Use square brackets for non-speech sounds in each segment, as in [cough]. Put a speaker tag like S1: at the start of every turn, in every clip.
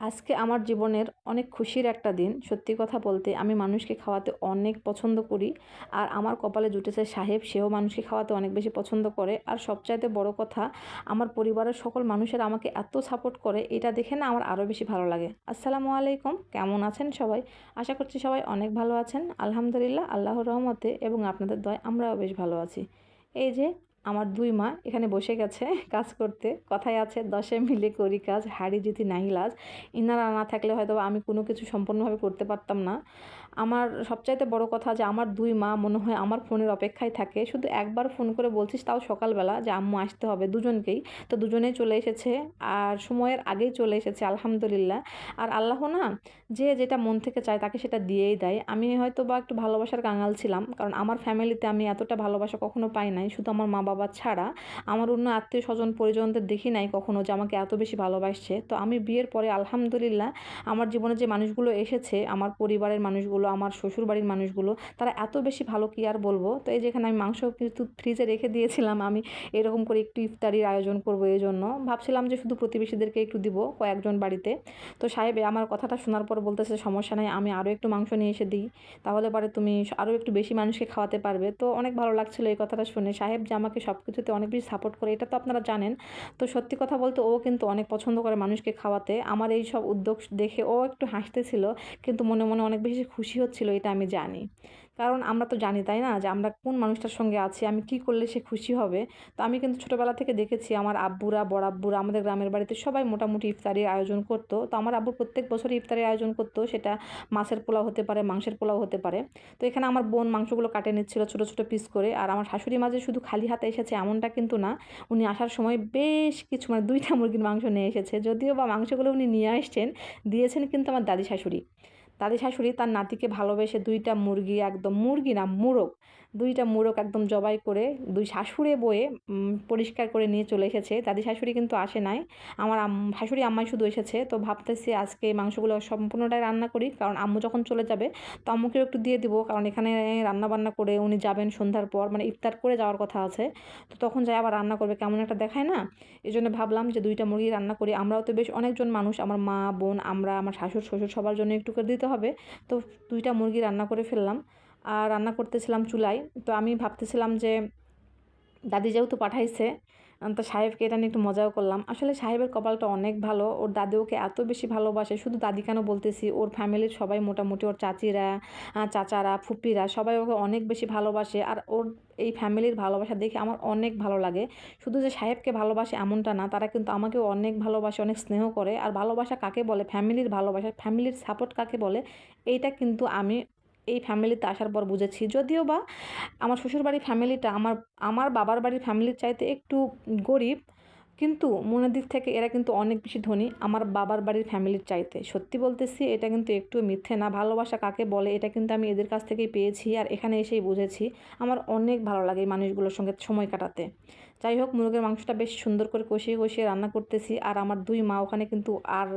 S1: আজকে আমার জীবনের অনেক খুশির একটা দিন। সত্যি কথা বলতে আমি মানুষকে খাওয়াতে অনেক পছন্দ করি আর আমার কপালে জুটেছে সাহেব, সেও মানুষকে খাওয়াতে অনেক বেশি পছন্দ করে। আর সবচাইতে বড় কথা, আমার পরিবারের সকল মানুষের আমাকে এত সাপোর্ট করে, এটা দেখে না আমার আরও বেশি ভালো লাগে। আসসালামু আলাইকুম, কেমন আছেন সবাই? আশা করছি সবাই অনেক ভালো আছেন। আলহামদুলিল্লাহ, আল্লাহর রহমতে এবং আপনাদের দয় আমরাও বেশ ভালো আছি। এই যে আমার দুই মা এখানে বসে গেছে [laughs] কাজ করতে। কথায় আছে, দশে মিলে করি কাজ হাড়ি জিতি নাই লাজ। ইনারা না থাকলে হয়তো আমি কোনো কিছু সম্পূর্ণভাবে করতে পারতাম না। আমার সবচাইতে বড় কথা যে আমার দুই মা মনে হয় আমার ফোনের অপেক্ষায় থাকে। শুধু একবার ফোন করে বলছিস তাও সকালবেলা যে, আম্মু, আসতে হবে। দুজনকেই। তো দুজনেই চলে এসেছে আর সময়ের আগেই চলে এসেছে, আলহামদুলিল্লাহ। আর আল্লাহ না যে যেটা মন থেকে চায় তাকে সেটা দিয়েই দেয়। আমি হয়তো বা একটু ভালোবাসার কাঙাল ছিলাম, কারণ আমার ফ্যামিলিতে আমি এতটা ভালোবাসা কখনো পাই নাই। শুধু আমার মা বাবা ছাড়া আমার অন্য আত্মীয় স্বজন পরিজনদের দেখি নাই কখনো যে, আমাকে এত বেশি ভালোবাসছে। তো আমি বিয়ের পরে আলহামদুলিল্লাহ আমার জীবনে যে মানুষগুলো এসেছে, আমার পরিবারের মানুষগুলো আমার শ্বশুরবাড়ির মানুষগুলো, তারা এত বেশি ভালো কি আর বলব? তো এই যেখানে আমি মাংস কিন্তু ফ্রিজে রেখে দিয়েছিলাম, আমি এরকম করে একটু ইফতারির আয়োজন করব এই জন্য ভাবছিলাম যে শুধু প্রতিবেশীদেরকে একটু দিব কয়েকজন বাড়িতে। তো সাহেব আমার কথাটা শোনার পর বলতেছে, সমস্যা নাই, আমি আরও একটু মাংস নিয়ে এসে দিই। তাহলে পরে তুমি আরও একটু বেশি মানুষকে খাওয়াতে পারবে। তো অনেক ভালো লাগছিল এই কথাটা শুনে। সাহেব যে আমাকে সব কিছুতে অনেক বেশি সাপোর্ট করে, এটা তো আপনারা জানেন। তো সত্যি কথা বলতে ও কিন্তু অনেক পছন্দ করে মানুষকে খাওয়াতে। আমার এই সব উদ্যোগ দেখে ও একটু হাসতেছিল, কিন্তু মনে মনে অনেক বেশি খুশি হচ্ছিল, এটা আমি জানি। কারণ আমরা তো জানি, তাই না? যে আমরা কোন মানুষটার সঙ্গে আছি, আমি কি করলে সে খুশি হবে? তো আমি কিন্তু ছোটোবেলা থেকে দেখেছি, আমার আব্বুরা বড় আব্বুরা আমাদের গ্রামের বাড়িতে সবাই মোটামুটি ইফতারির আয়োজন করতো। তো আমার আব্বু প্রত্যেক বছরই ইফতারির আয়োজন করতো, সেটা মাছের পোলাও হতে পারে, মাংসের পোলাও হতে পারে। তো এখানে আমার বোন মাংসগুলো কাটে নিচ্ছিল ছোটো ছোটো পিস করে, আর আমার শাশুড়ি মাঝে শুধু খালি হাতে এসেছে এমনটা কিন্তু না, উনি আসার সময় বেশ কিছু মানে দুইটা মুরগির মাংস নিয়ে এসেছে। যদিও বা মাংসগুলো উনি নিয়ে আসছেন, দিয়েছেন কিন্তু আমার দাদি শাশুড়ি। দাদি শাশুড়ি তার নাতিকে ভালোবেসে দুইটা মুরগি একদম মুরগি না মুরগ দুইটা মুরগ একদম জবাই করে দুই শাশুড়ে বয়ে পরিষ্কার করে নিয়ে চলে এসেছে। দাদি শাশুড়ি কিন্তু আসে নাই। আমার শাশুড়ি আম্মাই শুধু এসেছে। তো ভাবতেছি আজকে মাংসগুলো সম্পূর্ণটাই রান্না করি। কারণ আম্মু যখন চলে যাবে, তো আম্মুকেও একটু দিয়ে দিব। কারণ এখানে রান্না বান্না করে উনি যাবেন সন্ধ্যার পর মানে ইফতার করে যাওয়ার কথা আছে। তো তখন যাই আবার রান্না করবে। কেমন একটা দেখায় না? এই জন্য ভাবলাম যে দুইটা মুরগি রান্না করি। আমরাও তো বেশ অনেকজন মানুষ। আমার মা, বোন, আমরা, আমার শাশুড়, শ্বশুর সবার জন্য একটু করে দিতে হবে। তো দুইটা মুরগি রান্না করে ফেললাম। রান্না করতেছিলাম চুলায়। তো আমি ভাবতেছিলাম যে, দাদি যেহেতু পাঠাইছে তো সাহেবকে এটা নিয়ে একটু মজাও করলাম। আসলে সাহেবের কপালটা অনেক ভালো, ওর দাদি ওকে এত বেশি ভালোবাসে। শুধু দাদি কেন বলতেছি, ওর ফ্যামিলির সবাই মোটামুটি ওর চাচিরা চাচারা, ফুপিরা সবাই ওকে অনেক বেশি ভালোবাসে। আর ওর এই ফ্যামিলির ভালোবাসা দেখে আমার অনেক ভালো লাগে। শুধু যে সাহেবকে ভালোবাসে এমনটা না, তারা কিন্তু আমাকেও অনেক ভালোবাসে, অনেক স্নেহ করে। আর ভালোবাসা কাকে বলে? ফ্যামিলির ভালোবাসা, ফ্যামিলির সাপোর্ট কাকে বলে? এইটা কিন্তু আমি এই ফ্যামিলিতে আসার পর বুঝেছি। যদিও বা আমার শ্বশুরবাড়ির ফ্যামিলিটা আমার আমার বাবার বাড়ির ফ্যামিলির চাইতে একটু গরিব, কিন্তু মনের দিক থেকে এরা কিন্তু অনেক বেশি ধনী আমার বাবার বাড়ির ফ্যামিলির চাইতে। সত্যি বলতেছি, এটা কিন্তু একটু মিথ্যে না। ভালোবাসা কাকে বলে, এটা কিন্তু আমি এদের কাছ থেকেই পেয়েছি আর এখানে এসেই বুঝেছি। আমার অনেক ভালো লাগে এই মানুষগুলোর সঙ্গে সময় কাটাতে। যাই হোক, মুরগের মাংসটা বেশ সুন্দর করে কষিয়ে কষিয়ে রান্না করতেছি। আর আমার দুই মা ওখানে কিন্তু আর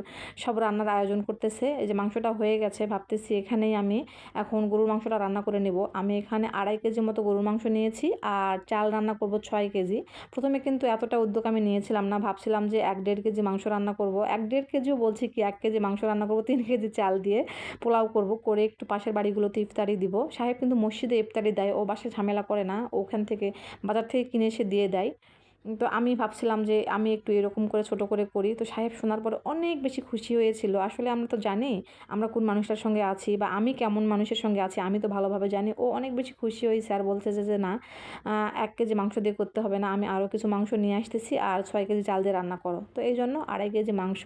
S1: সব রান্নার আয়োজন করতেছে। এই যে মাংসটা হয়ে গেছে, ভাবতেছি এখানেই আমি এখন গরুর মাংসটা রান্না করে নেব। আমি এখানে আড়াই কেজি মতো গরুর মাংস নিয়েছি আর চাল রান্না করব ছয় কেজি। প্রথমে কিন্তু এতটা উদ্যোগ আমি নিয়েছিলাম না। ভাবছিলাম যে এক দেড় কেজি মাংস রান্না করব। এক দেড় কেজিও বলছি কি, এক কেজি মাংস রান্না করব, তিন কেজি চাল দিয়ে পোলাও করব, করে একটু পাশের বাড়িগুলোতে ইফতারি দিব। সাহেব কিন্তু মসজিদে ইফতারি দেয়, ও বাসে ঝামেলা করে না। ওখান থেকে বাজার থেকে কিনে এসে দিয়ে দেয়। তো আমি ভাবছিলাম যে আমি একটু এরকম করে ছোট করে করি। তো সাহেব শোনার পরে অনেক বেশি খুশি হয়েছিল। আসলে আমরা তো জানি আমরা কোন মানুষটার সঙ্গে আছি বা আমি কেমন মানুষের সঙ্গে আছি, আমি তো ভালোভাবে জানি। ও অনেক বেশি খুশি হয়েছে আর বলছে যে না এক কেজি মাংস দিয়ে করতে হবে না, আমি আরও কিছু মাংস নিয়ে আসতেছি আর ছয় কেজি চাল দিয়ে রান্না করো। তো এই জন্য আড়াই কেজি মাংস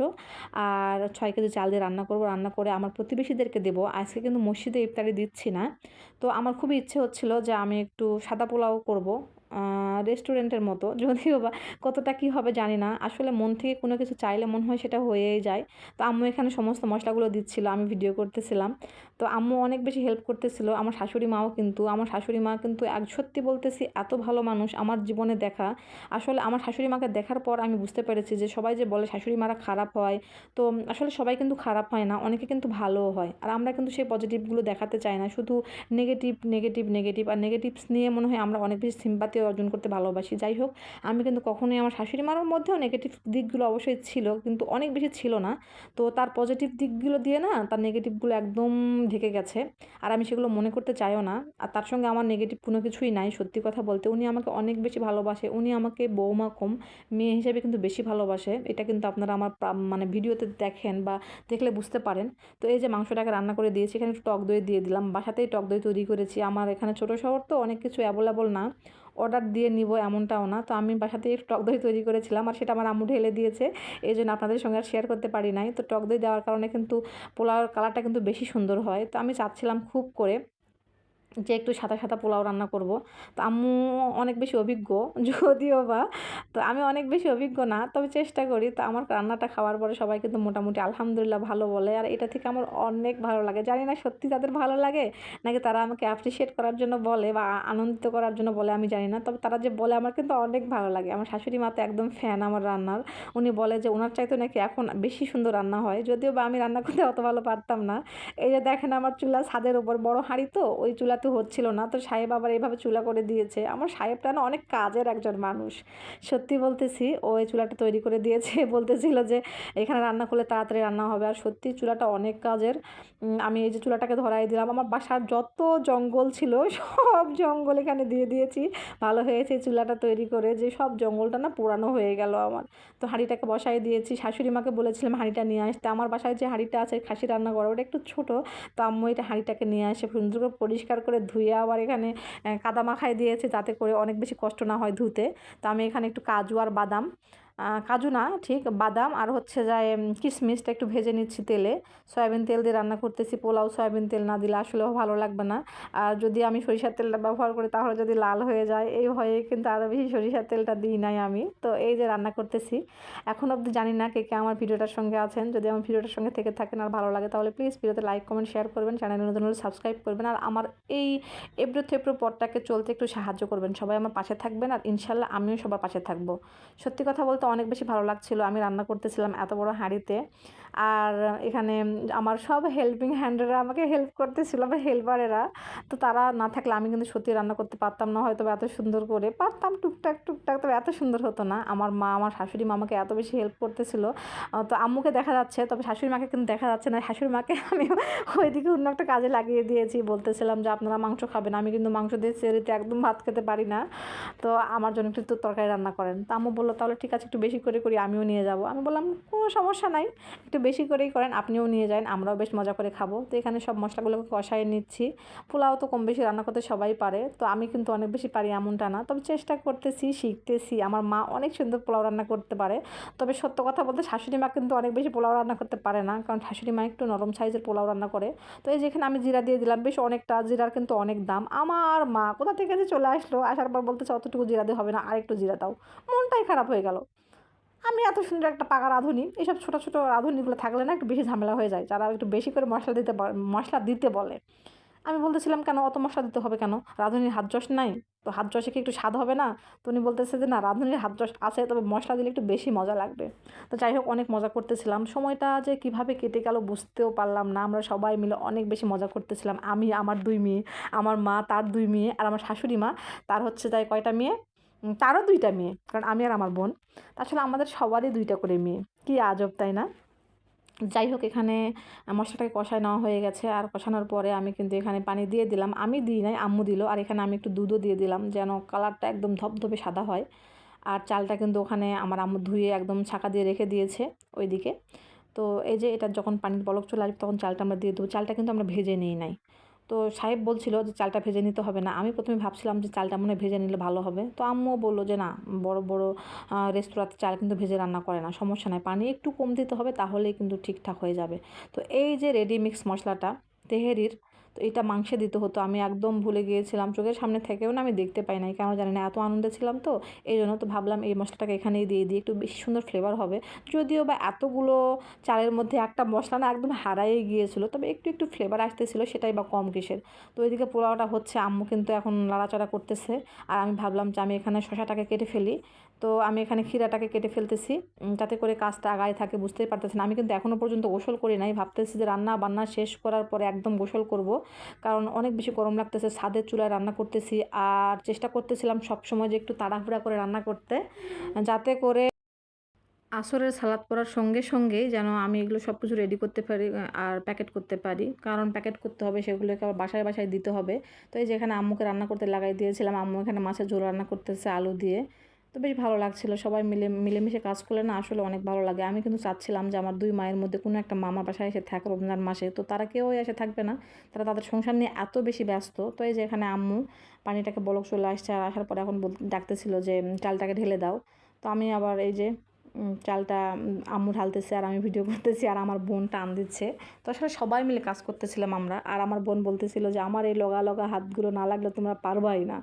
S1: আর ছয় কেজি চাল দিয়ে রান্না করব। রান্না করে আমার প্রতিবেশীদেরকে দেবো। আজকে কিন্তু মসজিদে ইফতারি দিচ্ছি না। তো আমার খুবই ইচ্ছে হচ্ছিল যে আমি একটু সাদা পোলাও করব। রেস্টুরেন্টের মতো। যদিও বা কতটা কী হবে জানি না। আসলে মন থেকে কোনো কিছু চাইলে মনে হয় সেটা হয়েই যায়। তো আম্মু এখানে সমস্ত মশলাগুলো দিচ্ছিল, আমি ভিডিও করতেছিলাম। তো আম্মু অনেক বেশি হেল্প করতেছিল, আমার শাশুড়ি মাও কিন্তু। আমার শাশুড়ি মা কিন্তু এক, সত্যি বলতেছি, এত ভালো মানুষ আমার জীবনে দেখা। আসলে আমার শাশুড়ি মাকে দেখার পর আমি বুঝতে পেরেছি যে সবাই যে বলে শাশুড়ি মারা খারাপ হয়, তো আসলে সবাই কিন্তু খারাপ হয় না, অনেকে কিন্তু ভালোও হয়। আর আমরা কিন্তু সেই পজিটিভগুলো দেখাতে চাই না। শুধু নেগেটিভ নেগেটিভ নেগেটিভ আর নেগেটিভস নিয়ে মনে হয় আমরা অনেক বেশি সিম্পাতিও অর্জন করতে ভালোবাসি। যাই হোক, আমি কিন্তু কখনোই আমার শাশুড়ি মার মধ্যেও নেগেটিভ দিকগুলো অবশ্যই ছিল, কিন্তু অনেক বেশি ছিল না। তো তার পজিটিভ দিকগুলো দিয়ে না, তার নেগেটিভগুলো একদম ঢেকে গেছে। আর আমি সেগুলো মনে করতে চাইও না। আর তার সঙ্গে আমার নেগেটিভ কোনো কিছুই নাই, সত্যি কথা বলতে। উনি আমাকে অনেক বেশি ভালোবাসে। উনি আমাকে বৌমা কম, মেয়ে হিসেবে কিন্তু বেশি ভালোবাসে। এটা কিন্তু আপনারা আমার মানে ভিডিওতে দেখেন বা দেখলে বুঝতে পারেন। তো এই যে মাংসটাকে রান্না করে দিয়েছি, এখানে টক দই দিয়ে দিলাম। বাসাতেই টক দই তৈরি করেছি। আমার এখানে ছোটো শহর তো অনেক কিছু অ্যাভেলেবল না। অর্ডার দিয়ে নিব এমনটাও না। তো আমি বাসাতে একটু টক দই তৈরি করেছিলাম আর সেটা আমার আম্মু ঢেলে দিয়েছে। এই জন্য আপনাদের সঙ্গে আর শেয়ার করতে পারি নাই। তো টক দই দেওয়ার কারণে কিন্তু পোলাওয়ের কালারটা কিন্তু বেশি সুন্দর হয়। তো আমি চাচ্ছিলাম খুব করে যে একটু সাদা সাদা পোলাও রান্না করব। তো আম্মু অনেক বেশি অভিজ্ঞ, যদিও বা। তো আমি অনেক বেশি অভিজ্ঞ না, তবে চেষ্টা করি। তো আমার রান্নাটা খাওয়ার পরে সবাই কিন্তু মোটামুটি আলহামদুলিল্লাহ ভালো বলে। আর এটা থেকে আমার অনেক ভালো লাগে। জানি না সত্যি তাদের ভালো লাগে, নাকি তারা আমাকে অ্যাপ্রিসিয়েট করার জন্য বলে বা আনন্দিত করার জন্য বলে, আমি জানি না। তবে তারা যে বলে আমার কিন্তু অনেক ভালো লাগে। আমার শাশুড়ি মা তো একদম ফ্যান আমার রান্নার। উনি বলে যে, ওনার চাইতে নাকি এখন বেশি সুন্দর রান্না হয়। যদিও বা আমি রান্না করতে অত ভালো পারতাম না। এই যে দেখেন আমার চুলা ছাদের উপর বড় হাঁড়ি তো, ওই চুলাতে তো হচ্ছিল না। তো সাহেব আবার এইভাবে চুলা করে দিয়েছে। আমার সাহেবটা না অনেক কাজের একজন মানুষ। সত্যি বলতেছি, ও এই চুলাটা তৈরি করে দিয়েছে। [laughs] বলতেছিল যে, এখানে রান্না করলে তাড়াতাড়ি রান্না হবে। আর সত্যি চুলাটা অনেক কাজের। আমি এই যে চুলাটাকে ধরাই দিলাম। আমার বাসার যত জঙ্গল ছিল, সব জঙ্গল এখানে দিয়ে দিয়েছি। ভালো হয়েছে চুলাটা তৈরি করে যে, সব জঙ্গলটা না পুরানো হয়ে গেল আমার। তো হাঁড়িটাকে বসাই দিয়েছি। শাশুড়ি মাকে বলেছিলাম, হাঁড়িটা নিয়ে আসতে। আমার বাসায় যে হাঁড়িটা আছে খাসি রান্না করা ওটা একটু ছোটো। তো আম্মু এটা হাঁড়িটাকে নিয়ে আসে। সুন্দর করে পরিষ্কার করে ধুয়ে আবার এখানে কাদা মাখায় দিয়েছে, যাতে করে অনেক বেশি কষ্ট না হয় ধুতে। তো আমি এখানে একটু কাজু আর বাদাম কাজু না, ঠিক, বাদাম আর হচ্ছে যায় কিশমিশটা একটু ভেজে নিচ্ছি তেলে। সয়াবিন তেল দিয়ে রান্না করতেছি, পোলাও, সয়াবিন তেল না দিলে আসলেও ভালো লাগবে না। আর যদি আমি সরিষার তেলটা ব্যবহার করি তাহলে যদি লাল হয়ে যায়, এই ভয়ে কিন্তু আরও বেশি সরিষার তেলটা দিই নাই আমি। তো এই যে রান্না করতেছি। এখন অবধি জানি না কে কে আমার ভিডিওটার সঙ্গে আছেন। যদি আমার ভিডিওটার সঙ্গে থেকে থাকেন আর ভালো লাগে তাহলে প্লিজ ভিডিওতে লাইক, কমেন্ট, শেয়ার করবেন, চ্যানেলে নতুন হলে সাবস্ক্রাইব করবেন। আর আমার এই এব্রো থেব্রো পটটাকে চলতে একটু সাহায্য করবেন। সবাই আমার পাশে থাকবেন আর ইনশাল্লাহ আমিও সবার পাশে থাকব। সত্যি কথা বলতে অনেক বেশি ভালো লাগছিল। আমি রান্না করতেছিলাম এত বড় হাঁড়িতে। আর এখানে আমার সব হেল্পিং হ্যান্ডেরা আমাকে হেল্প করতেছিল, আমার হেল্পারেরা তো তারা না থাকলে আমি কিন্তু সত্যি রান্না করতে পারতাম না, হয়তো এত সুন্দর করে। পারতাম টুকটাক টুকটাক, তবে এত সুন্দর হতো না। আমার মা, আমার শাশুড়ি মা আমাকে এত বেশি হেল্প করতেছিল। তো আম্মুকে দেখা যাচ্ছে, তবে শাশুড়ি মাকে কিন্তু দেখা যাচ্ছে না। শাশুড়ি মাকে [laughs] আমি ওইদিকে অন্য একটা কাজে লাগিয়ে দিয়েছি। বলতেছিলাম যে, আপনারা মাংস খাবেন। আমি কিন্তু মাংস দিয়ে চেরিতে একদম ভাত খেতে পারি না। তো আমার জন্য একটু তো তরকারি রান্না করেন। তো আম্মু বলল, তাহলে ঠিক আছে, একটু বেশি করে করি, আমিও নিয়ে যাব। আমি বললাম, কোনো সমস্যা নাই। একটু বেশি করেই করেন, আপনিও নিয়ে যান, আমরাও বেশ মজা করে খাব। তো এখানে সব মশলাগুলোকে কষাই নিচ্ছি। পোলাও তো কম বেশি রান্না করতে সবাই পারে, তো আমি কিন্তু অনেক বেশি পারি এমনটা না। তবে চেষ্টা করতেছি, শিখতেছি। আমার মা অনেক সুন্দর পোলাও রান্না করতে পারে। তবে সত্য কথা বলতে শাশুড়ি মা কিন্তু অনেক বেশি পোলাও রান্না করতে পারে না, কারণ শাশুড়ি মা একটু নরম সাইজের পোলাও রান্না করে। তো এই যেখানে আমি জিরা দিয়ে দিলাম, বেশ অনেকটা, জিরার কিন্তু অনেক দাম। আমার মা কোথা থেকে চলে আসলো, আসার পর বলতেছে, অতটুকু জিরা দিয়ে হবে না, আরেকটু জিরা দাও। মনটাই খারাপ হয়ে গেল। আমি এত সুন্দর একটা পাকা রাঁধুনি। এইসব ছোটো ছোটো রাঁধুনিগুলো থাকলে না একটু বেশি ঝামেলা হয়ে যায়। যারা একটু বেশি করে মশলা দিতে মশলা দিতে বলে। আমি বলতেছিলাম, কেন অত মশলা দিতে হবে কেন? রাঁধুনির হাত যশ নাই। তো হাত যশে কি একটু স্বাদ হবে না? তো উনি বলতেছে যে, না, রাঁধুনির হাত যশ আছে, তবে মশলা দিলে একটু বেশি মজা লাগবে। তো যাই হোক, অনেক মজা করতেছিলাম। সময়টা যে কীভাবে কেটে গেল বুঝতেও পারলাম না। আমরা সবাই মিলে অনেক বেশি মজা করতেছিলাম। আমি, আমার দুই মেয়ে, আমার মা, তার দুই মেয়ে, আর আমার শাশুড়ি মা। তার হচ্ছে তাই কয়টা মেয়ে? তারও দুইটা মেয়ে, কারণ আমি আর আমার বোন। আসলে আমাদের সবারই দুইটা করে মেয়ে, কি আজব, তাই না? যাই হোক, এখানে মশলাটাকে কষায় নেওয়া হয়ে গেছে, আর কষানোর পরে আমি কিন্তু এখানে পানি দিয়ে দিলাম। আমি দিই নাই, আম্মু দিল, আর এখানে আমি একটু দুধও দিয়ে দিলাম, যেন কালারটা একদম ধপধপে সাদা হয়। আর চালটা কিন্তু ওখানে আমার আম্মু ধুয়ে একদম ছাকা দিয়ে রেখে দিয়েছে ওইদিকে। তো এই যে এটা যখন পানির বলক চলে আসবে, তখন চালটা আমরা দিয়ে দেবো। চালটা কিন্তু আমরা ভেজে নিই নাই। তো সাহেব বলছিল যে চালটা ভেজে নিতে হবে না। আমি প্রথমে ভাবছিলাম যে চালটা মনে ভেজে নিলে ভালো হবে। তো আম্মুও বলল যে না, বড় বড় রেস্তোরাঁতে চাল কিন্তু ভেজে রান্না করে না, সমস্যা নাই। পানি একটু কম দিতে হবে, তাহলেই কিন্তু ঠিকঠাক হয়ে যাবে। তো এই যে রেডি মিক্স মশলাটা, তেহেরির তো এটা মাংসে দিতে হতো। আমি একদম ভুলে গিয়েছিলাম, চোখের সামনে থেকেও না আমি দেখতে পাই নাই। কেন জানি না, এত আনন্দে ছিলাম তো এই জন্য তো ভাবলাম এই মশলাটাকে এখানেই দিয়ে দিই, একটু বেশি সুন্দর ফ্লেভার হবে। যদিও বা এতগুলো চালের মধ্যে একটা মশলা না একদম হারাই গিয়েছিল, তবে একটু একটু ফ্লেভার আসতেছিলো, সেটাই বা কম কিসের। তো ওইদিকে পোলাওটা হচ্ছে, আম্মু কিন্তু এখন লাড়াচাড়া করতেছে। আর আমি ভাবলাম যে আমি এখানে শশাটাকে কেটে ফেলি। তো আমি এখানে ক্ষীরাটাকে কেটে ফেলতেছি যাতে করে কাজটা আগায় থাকে, বুঝতেই পারতেছি না আমি কিন্তু এখনও পর্যন্ত গোসল করি নাই, ভাবতেছি যে রান্না বান্না শেষ করার পরে একদম গোসল করব। কারণ অনেক বেশি গরম লাগতেছে, ছাদের চুলায় রান্না করতেছি আর চেষ্টা করতেছিলাম সবসময় যে একটু তাড়াহুড়া করে রান্না করতে, যাতে করে আসরের সালাদ করার সঙ্গে সঙ্গেই যেন আমি এগুলো সব কিছু রেডি করতে পারি, আর প্যাকেট করতে পারি। কারণ প্যাকেট করতে হবে, সেগুলোকে আবার বাসায় বাসায় দিতে হবে। তো এই যেখানে আম্মুকে রান্না করতে লাগাই দিয়েছিলাম, আম্মু এখানে মাছের ঝোল রান্না করতেছে, আলু দিয়ে। তো বেশ ভালো লাগছিল। সবাই মিলে, মিলেমিশে কাজ করলে না আসলে অনেক ভালো লাগে। আমি কিন্তু চাচ্ছিলাম যে আমার দুই মায়ের মধ্যে কোনো একটা মামা বাসায় এসে থাকে রমজান মাসে। তো তারা কেউ এসে থাকবে না। তারা তাদের সংসার নিয়ে এত বেশি ব্যস্ত। তো এই যে এখানে আম্মু পানিটাকে বলক চলে আসছে আর আসার পরে এখন ডাকতেছিল যে চালটাকে ঢেলে দাও। তো আমি আবার এই যে চালটা আম্মু ঢালতেছে আর আমি ভিডিও করতেছি আর আমার বোন টান দিচ্ছে। তো আসলে সবাই মিলে কাজ করতেছিলাম আমরা। আর আমার বোন বলতেছিল যে, আমার এই লগা লগা হাতগুলো না লাগলে তোমরা পারবাই না।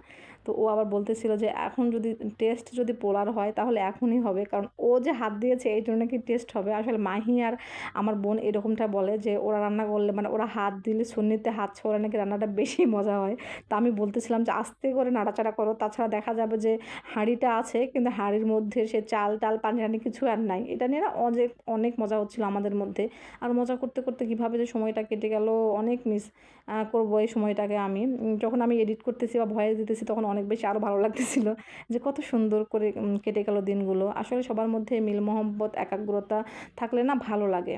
S1: তো ও আবার বলতেছিল যে, এখন যদি টেস্ট যদি পোলার হয়, তাহলে এখনই হবে। কারণ ও যে হাত দিয়েছে, এই জন্য কি টেস্ট হবে? আসলে মাহি আর আমার বোন এরকমটা বলে যে, ওরা রান্না করলে মানে ওরা হাত দিলে সুন্নিতে হাত ছোড়ে নাকি রান্নাটা বেশি মজা হয়। তা আমি বলতেছিলাম যে, আস্তে করে নাড়াচাড়া করো। তাছাড়া দেখা যাবে যে, হাঁড়িটা আছে, কিন্তু হাঁড়ির মধ্যে সে চাল টাল পানি টানি কিছু আর নাই। এটা নিয়ে না অনেক অনেক মজা হচ্ছিল আমাদের মধ্যে। আর মজা করতে করতে কীভাবে যে সময়টা কেটে গেল, অনেক মিস করব এই সময়টাকে আমি। যখন আমি এডিট করতেছি বা ভয়েস দিতেছি তখন অনেক বেশি আরও ভালো লাগতেছিল যে কত সুন্দর করে কেটে গেল দিনগুলো। আসলে সবার মধ্যে মিল, মহব্বত, একাগ্রতা থাকলে না ভালো লাগে।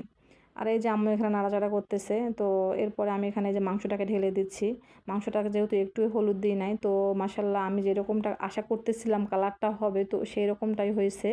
S1: আর এই যে আম্মু এখানে নাড়াচাড়া করতেছে, তো এরপরে আমি এখানে যে মাংসটাকে ঢেলে দিচ্ছি। মাংসটাকে যেহেতু একটু হলুদ দিই নাই, তো মাসাল্লাহ আমি যেরকমটা আশা করতেছিলাম কালারটা হবে, তো সেই রকমটাই হয়েছে।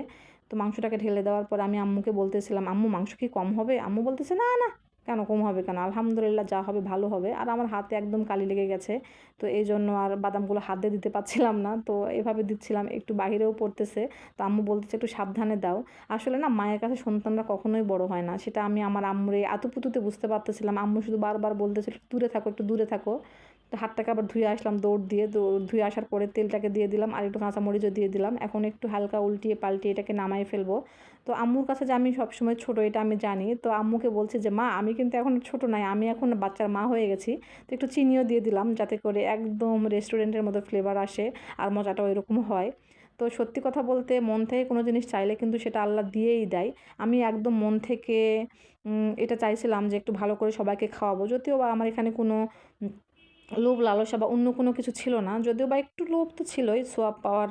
S1: তো মাংসটাকে ঢেলে দেওয়ার পর আমি আম্মুকে বলতেছিলাম, আম্মু, মাংস কি কম হবে? আম্মু বলতেছে, না না, কেন কম হবে কেন? আলহামদুলিল্লাহ যা হবে ভালো হবে। আর আমার হাতে একদম কালি লেগে গেছে, তো এই জন্য আর বাদামগুলো হাতে দিতে পারছিলাম না। তো এভাবে দিচ্ছিলাম, একটু বাহিরেও পড়তেছে, তো আম্মু বলতেছে, একটু সাবধানে দাও। আসলে না, মায়ের কাছে সন্তানরা কখনোই বড় হয় না। সেটা আমি আমার আম্মুর এই আতুপুতুতে বুঝতে পারতেছিলাম। আম্মু শুধু বারবার বলতেছিল, একটু দূরে থাকো, একটু দূরে থাকো। তো হাতটাকে আবার ধুয়ে আসলাম, দৌড় দিয়ে ধুয়ে আসার পরে তেলটাকে দিয়ে দিলাম আর একটু কাঁচামরিচও দিয়ে দিলাম। এখন একটু হালকা উল্টিয়ে পাল্টিয়ে এটাকে নামাই ফেলব। তো আম্মুর কাছে যে আমি সবসময় ছোটো, এটা আমি জানি। তো আম্মুকে বলছি যে, মা, আমি কিন্তু এখন ছোট নাই, আমি এখন বাচ্চার মা হয়ে গেছি। তো একটু চিনিও দিয়ে দিলাম যাতে করে একদম রেস্টুরেন্টের মতো ফ্লেভার আসে আর মজাটাও এরকম হয়। তো সত্যি কথা বলতে মন থেকে কোনো জিনিস চাইলে কিন্তু সেটা আল্লাহ দিয়েই দেয়। আমি একদম মন থেকে এটা চাইছিলাম যে একটু ভালো করে সবাইকে খাওয়াবো। যদিও বা আমার এখানে কোনো লোভ, লালসা বা অন্য কোনো কিছু ছিল না। যদিও বা একটু লোভ তো ছিলই, সোয়াব পাওয়ার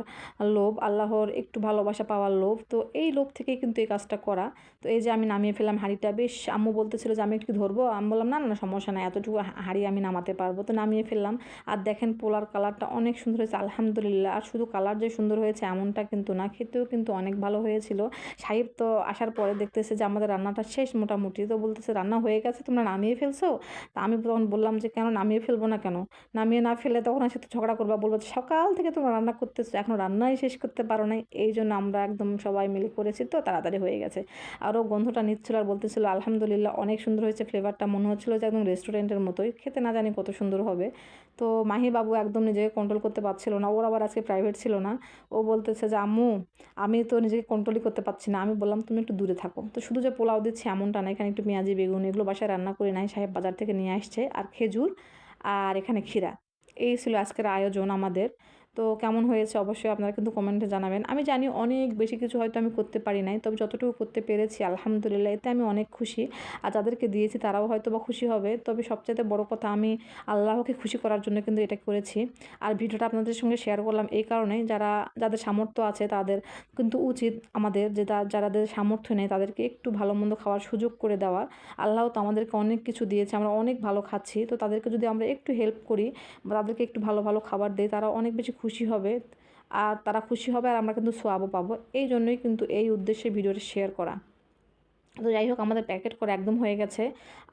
S1: লোভ, আল্লাহর একটু ভালোবাসা পাওয়ার লোভ। তো এই লোভ থেকেই কিন্তু এই কাজটা করা। তো এই যে আমি নামিয়ে ফেলাম হাঁড়িটা, বেশ আম্মু বলতেছিল যে, আমি একটু ধরবো? আমি বললাম, না না সমস্যা নাই, এতটুকু হাঁড়ি আমি নামাতে পারব। তো নামিয়ে ফেললাম। আর দেখেন পোলার কালারটা অনেক সুন্দর হয়েছে, আলহামদুলিল্লাহ। আর শুধু কালার যে সুন্দর হয়েছে এমনটা কিন্তু না, খেতেও কিন্তু অনেক ভালো হয়েছিল। সাহেব তো আসার পরে দেখতেছে যে, আমাদের রান্নাটা শেষ মোটামুটি। তো বলতেছে, রান্না হয়ে গেছে, তোমরা নামিয়ে ফেলছো? তা আমি তখন বললাম যে, কেন নামিয়ে ফেলব না কেন? নামিয়ে না ফেলে তখন আর সাথে ঝগড়া করবা বলব সকাল থেকে তোমরা রান্না করতেছো এখনও রান্নাই শেষ করতে পারো নাই। এই জন্য আমরা একদম সবাই মিলে করেছি তো, তাড়াতাড়ি হয়ে গেছে। আরও গন্ধটা নিচ্ছিল আর বলতেছিল, আলহামদুলিল্লাহ, অনেক সুন্দর হয়েছে ফ্লেভারটা মনে হচ্ছিল যে, একদম রেস্টুরেন্টের মতোই। খেতে না জানি কত সুন্দর হবে। তো মাহি বাবু একদম নিজেকে কন্ট্রোল করতে পারছিল না। ওর আবার আজকে প্রাইভেট ছিল না। ও বলতেছে যে, আম্মু, আমি তো নিজেকে কন্ট্রোলই করতে পারছি না। আমি বললাম, তুমি একটু দূরে থাকো। তো শুধু যে পোলাও দিচ্ছি এমনটা না, এখানে একটু পেঁয়াজি, বেগুন এগুলো বাসায় রান্না করে নাই। সাহেব বাজার থেকে নিয়ে আসছে। আর খেজুর আর এখানে ক্ষীরা। এই ছিল আজকের আয়োজন আমাদের। তো কেমন হয়েছে অবশ্যই আপনারা কিন্তু কমেন্টে জানাবেন। আমি জানি অনেক বেশি কিছু হয়তো আমি করতে পারি নাই, তবে যতটুকু করতে পেরেছি, আলহামদুলিল্লাহ, এতে আমি অনেক খুশি। আর যাদেরকে দিয়েছি তারাও হয়তো বা খুশি হবে, তবে সবচেয়ে বড় কথা আমি আল্লাহকে খুশি করার জন্য কিন্তু এটা করেছি। আর ভিডিওটা আপনাদের সঙ্গে শেয়ার করলাম এই কারণেই যারা, যাদের সামর্থ্য আছে তাদের কিন্তু উচিত আমাদের যে যাদের সামর্থ্য নেই তাদেরকে একটু ভালো মন্দ খাওয়ার সুযোগ করে দেওয়ার। আল্লাহ তো আমাদেরকে অনেক কিছু দিয়েছে, আমরা অনেক ভালো খাচ্ছি, তো তাদেরকে যদি আমরা একটু হেল্প করি বা তাদেরকে একটু ভালো ভালো খাবার দিই তারা অনেক বেশি খুশি হবে, আর তারা খুশি হবে আর আমরা কিন্তু সোয়াবও পাবো। এই জন্যই কিন্তু এই উদ্দেশ্যে ভিডিওটা শেয়ার করা। তো যাই হোক, আমাদের প্যাকেট করে একদম হয়ে গেছে।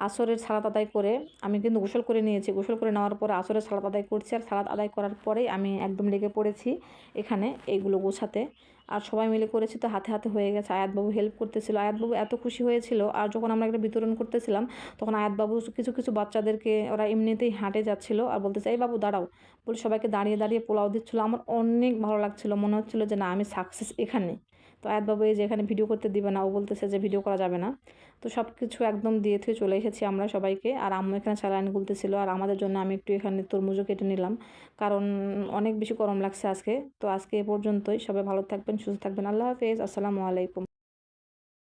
S1: আসরের সালাদ আদায় করে আমি কিন্তু গোসল করে নিয়েছি। গোসল করে নেওয়ার পরে আসরের সালাদ আদায় করছি আর সালাদ আদায় করার পরেই আমি একদম লেগে পড়েছি এখানে এইগুলো গোছাতে। আর সবাই মিলে করেছি তো হাতে হাতে হয়ে গেছে। আয়াতবাবু হেল্প করতেছিল। আয়াতবাবু এত খুশি হয়েছিল। আর যখন আমরা একটা বিতরণ করতেছিলাম, তখন আয়াতবাবু কিছু কিছু বাচ্চাদেরকে ওরা এমনিতেই হাঁটে যাচ্ছিল আর বলতেছে, এই বাবু, দাঁড়াও। বলে সবাইকে দাঁড়িয়ে দাঁড়িয়ে পোলাও দিচ্ছিল। আমার অনেক ভালো লাগছিল। মনে হচ্ছিল যে, না, আমি সাকসেস এখানে। তো আয়াতবাবু এই যে এখানে ভিডিও করতে দিবে না, ও বলতেছে যে ভিডিও করা যাবে না। তো সব কিছু একদম দিয়ে থেকে চলে এসেছি আমরা সবাইকে। আর আম্মু এখানে স্যালাইন গুলতেছিল, আর আমাদের জন্য আমি একটু এখানে তরমুজও কেটে নিলাম। কারণ অনেক বেশি গরম লাগছে আজকে। তো আজকে এ পর্যন্তই। সবাই ভালো থাকবেন, সুস্থ থাকবেন। আল্লাহ হাফেজ। আসসালামু আলাইকুম।